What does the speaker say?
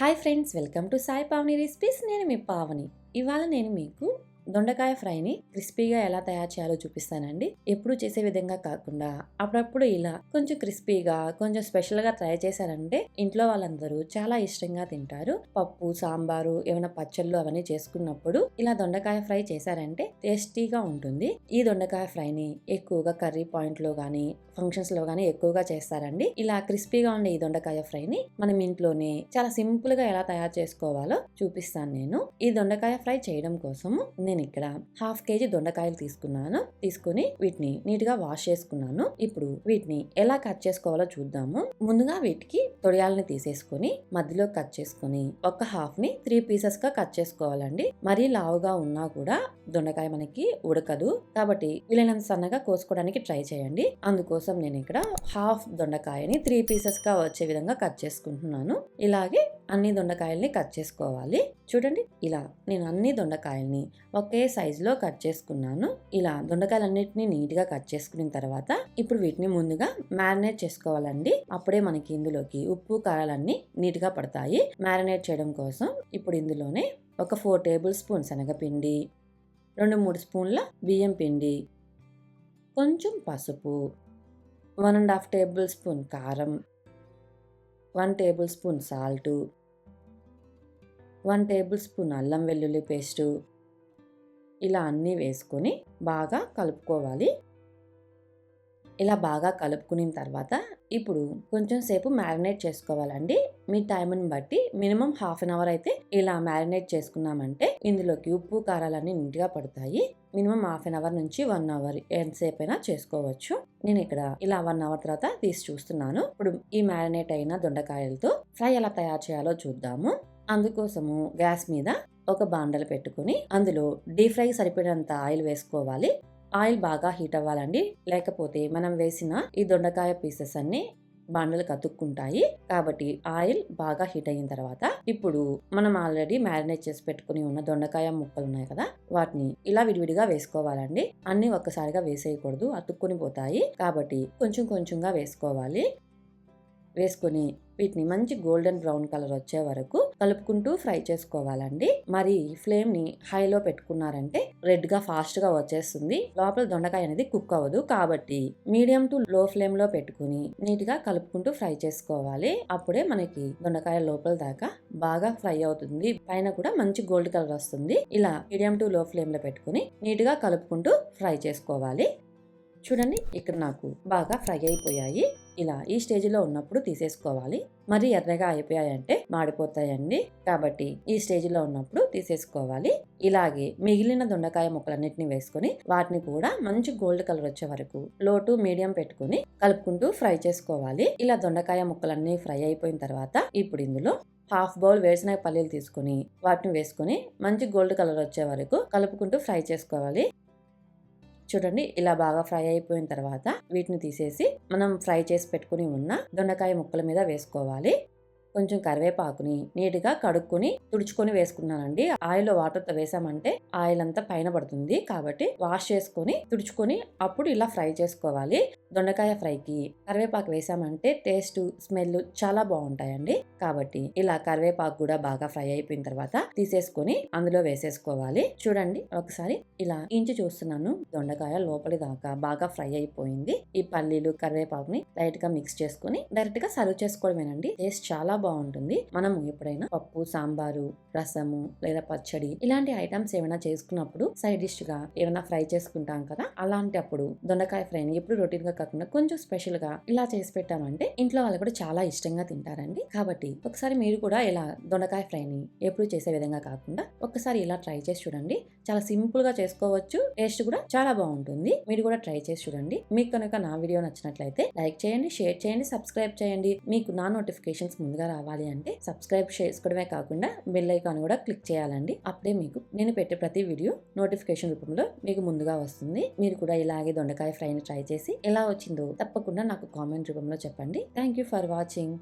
Hi friends welcome to Sai Pavani recipes నేను మీ పావని. ఇవాళ నేను మీకు దొండకాయ ఫ్రైని క్రిస్పీగా ఎలా తయారు చేయాలో చూపిస్తానండి. ఎప్పుడు చేసే విధంగా కాకుండా అప్పుడప్పుడు ఇలా కొంచెం క్రిస్పీగా కొంచెం స్పెషల్గా ట్రై చేశారంటే ఇంట్లో వాళ్ళందరూ చాలా ఇష్టంగా తింటారు. పప్పు సాంబారు ఏమైనా పచ్చళ్ళు అవన్నీ చేసుకున్నప్పుడు ఇలా దొండకాయ ఫ్రై చేశారంటే టేస్టీగా ఉంటుంది. ఈ దొండకాయ ఫ్రైని ఎక్కువగా కర్రీ పాయింట్లో కానీ ఫంక్షన్స్లో కానీ ఎక్కువగా చేస్తారండి. ఇలా క్రిస్పీగా ఉండే ఈ దొండకాయ ఫ్రైని మనం ఇంట్లోనే చాలా సింపుల్గా ఎలా తయారు చేసుకోవాలో చూపిస్తాను నేను. ఈ దొండకాయ ఫ్రై చేయడం కోసం నేను ఇక్కడ హాఫ్ కేజీ దొండకాయలు తీసుకున్నాను. తీసుకుని వీటిని నీట్గా వాష్ చేసుకున్నాను. ఇప్పుడు వీటిని ఎలా కట్ చేసుకోవాలో చూద్దాము. ముందుగా వీటికి తొడియాలని తీసేసుకొని మధ్యలో కట్ చేసుకుని ఒక హాఫ్ని త్రీ పీసెస్గా కట్ చేసుకోవాలండి. మరీ లావుగా ఉన్నా కూడా దొండకాయ మనకి ఉడకదు. కాబట్టి వీలైనంత సన్నగా కోసుకోవడానికి ట్రై చేయండి. అందుకోసం నేను ఇక్కడ హాఫ్ దొండకాయని త్రీ పీసెస్గా వచ్చే విధంగా కట్ చేసుకుంటున్నాను. ఇలాగే అన్ని దొండకాయల్ని కట్ చేసుకోవాలి. చూడండి ఇలా నేను అన్ని దొండకాయల్ని ఒకే సైజులో కట్ చేసుకున్నాను. ఇలా దొండకాయలన్నిటిని నీట్గా కట్ చేసుకున్న తర్వాత ఇప్పుడు వీటిని ముందుగా మ్యారినేట్ చేసుకోవాలండి. అప్పుడే మనకి ఇందులోకి ఉప్పు కారాలన్నీ నీట్గా పడతాయి. మ్యారినేట్ చేయడం కోసం ఇప్పుడు ఇందులోనే ఒక ఫోర్ టేబుల్ స్పూన్ శనగపిండి రెండు మూడు స్పూన్ల బియ్యం పిండి కొంచెం పసుపు one and half tablespoon కారం one tablespoon salt one tablespoon అల్లం వెల్లుల్లి పేస్టు ఇలా అన్నీ వేసుకొని బాగా కలుపుకోవాలి. ఇలా బాగా కలుపుకున్న తర్వాత ఇప్పుడు కొంచెం సేపు మ్యారినేట్ చేసుకోవాలండి. మీ టైంని బట్టి మినిమం హాఫ్ అన్ అవర్ అయితే ఇలా మ్యారినేట్ చేసుకున్నామంటే ఇందులోకి ఉప్పు కారాలన్నీ నీట్గా పడతాయి. మినిమం హాఫ్ అన్ అవర్ నుంచి వన్ అవర్ ఎంతసేపు అయినా చేసుకోవచ్చు. నేను ఇక్కడ ఇలా వన్ అవర్ తర్వాత తీసి చూస్తున్నాను. ఇప్పుడు ఈ మ్యారినేట్ అయిన దొండకాయలతో ఫ్రై ఎలా తయారు చేయాలో చూద్దాము. అందుకోసము గ్యాస్ మీద ఒక బాండలు పెట్టుకుని అందులో డీప్ ఫ్రై సరిపడినంత ఆయిల్ వేసుకోవాలి. ఆయిల్ బాగా హీట్ అవ్వాలండి. లేకపోతే మనం వేసిన ఈ దొండకాయ పీసెస్ అన్ని బాండలు కతుక్కుంటాయి. కాబట్టి ఆయిల్ బాగా హీట్ అయిన తర్వాత ఇప్పుడు మనం ఆల్రెడీ మ్యారినేట్ చేసి పెట్టుకుని ఉన్న దొండకాయ ముక్కలు ఉన్నాయి కదా వాటిని ఇలా విడివిడిగా వేసుకోవాలండి. అన్ని ఒక్కసారిగా వేసేయకూడదు అతుక్కుని పోతాయి. కాబట్టి కొంచెం కొంచెంగా వేసుకోవాలి. వేసుకొని వీటిని మంచి గోల్డెన్ బ్రౌన్ కలర్ వచ్చే వరకు కలుపుకుంటూ ఫ్రై చేసుకోవాలండి. మరి ఫ్లేమ్ని హైలో పెట్టుకున్నారంటే రెడ్గా ఫాస్ట్గా వచ్చేస్తుంది. లోపల దొండకాయ అనేది కుక్ అవ్వదు. కాబట్టి మీడియం టు లో ఫ్లేమ్లో పెట్టుకుని నీట్గా కలుపుకుంటూ ఫ్రై చేసుకోవాలి. అప్పుడే మనకి దొండకాయ లోపల దాకా బాగా ఫ్రై అవుతుంది. పైన కూడా మంచి గోల్డ్ కలర్ వస్తుంది. ఇలా మీడియం టు లో ఫ్లేమ్లో పెట్టుకుని నీట్గా కలుపుకుంటూ ఫ్రై చేసుకోవాలి. చూడండి ఇక్కడ నాకు బాగా ఫ్రై అయిపోయాయి. ఇలా ఈ స్టేజ్లో ఉన్నప్పుడు తీసేసుకోవాలి. మరి ఎర్రగా అయిపోయాయంటే మాడిపోతాయండి. కాబట్టి ఈ స్టేజ్లో ఉన్నప్పుడు తీసేసుకోవాలి. ఇలాగే మిగిలిన దొండకాయ ముక్కలన్నిటిని వేసుకొని వాటిని కూడా మంచి గోల్డ్ కలర్ వచ్చే వరకు లోటు మీడియం పెట్టుకుని కలుపుకుంటూ ఫ్రై చేసుకోవాలి. ఇలా దొండకాయ ముక్కలన్నీ ఫ్రై అయిపోయిన తర్వాత ఇప్పుడు ఇందులో హాఫ్ బౌల్ వేసిన పల్లీలు తీసుకుని వాటిని వేసుకుని మంచి గోల్డ్ కలర్ వచ్చే వరకు కలుపుకుంటూ ఫ్రై చేసుకోవాలి. చూడండి ఇలా బాగా ఫ్రై అయిపోయిన తర్వాత వీటిని తీసేసి మనం ఫ్రై చేసి పెట్టుకుని ఉన్న దొండకాయ ముక్కల మీద వేసుకోవాలి. కొంచెం కరివేపాకుని నీట్గా కడుక్కుని తుడుచుకొని వేసుకున్నానండి. ఆయిల్ వాటర్తో వేసామంటే ఆయిల్ అంతా పైన పడుతుంది కాబట్టి వాష్ చేసుకొని తుడుచుకొని అప్పుడు ఇలా ఫ్రై చేసుకోవాలి. దొండకాయ ఫ్రైకి కరివేపాకు వేసామంటే టేస్ట్ స్మెల్ చాలా బాగుంటాయండి. కాబట్టి ఇలా కరివేపాకు కూడా బాగా ఫ్రై అయిపోయిన తర్వాత తీసేసుకొని అందులో వేసేసుకోవాలి. చూడండి ఒకసారి ఇలా ఇంచి చూస్తున్నాను. దొండకాయ లోపలి దాకా బాగా ఫ్రై అయిపోయింది. ఈ పల్లీలు కరివేపాకుని లైట్గా మిక్స్ చేసుకుని డైరెక్ట్గా సర్వ్ చేసుకోవడమేనండి. టేస్ట్ చాలా బాగుంటుంది. మనం ఎప్పుడైనా పప్పు సాంబారు రసము లేదా పచ్చడి ఇలాంటి ఐటమ్స్ ఏమైనా చేసుకున్నప్పుడు సైడ్ డిష్గా ఏమైనా ఫ్రై చేసుకుంటాం కదా అలాంటి అప్పుడు దొండకాయ ఫ్రైని ఎప్పుడు రొటీన్గా కాకుండా కొంచెం స్పెషల్గా ఇలా చేసి పెట్టామంటే ఇంట్లో వాళ్ళు కూడా చాలా ఇష్టంగా తింటారండి. కాబట్టి ఒకసారి మీరు కూడా ఇలా దొండకాయ ఫ్రైని ఎప్పుడు చేసే విధంగా కాకుండా ఒకసారి ఇలా ట్రై చేసి చూడండి. చాలా సింపుల్గా చేసుకోవచ్చు. టేస్ట్ కూడా చాలా బాగుంటుంది. మీరు కూడా ట్రై చేసి చూడండి. మీకు కనుక నా వీడియో నచ్చినట్లయితే లైక్ చేయండి షేర్ చేయండి సబ్స్క్రైబ్ చేయండి. మీకు నా నోటిఫికేషన్స్ ముందుగా రావాలి అంటే సబ్స్క్రైబ్ చేసుకోవడమే కాకుండా బెల్ ఐకాన్ కూడా క్లిక్ చేయాలండి. అప్పుడే మీకు నేను పెట్టే ప్రతి వీడియో నోటిఫికేషన్ రూపంలో మీకు ముందుగా వస్తుంది. మీరు కూడా ఇలాగే దొండకాయ ఫ్రైని ట్రై చేసి ఎలా వచ్చిందో తప్పకుండా నాకు కామెంట్ రూపంలో చెప్పండి. Thank you for watching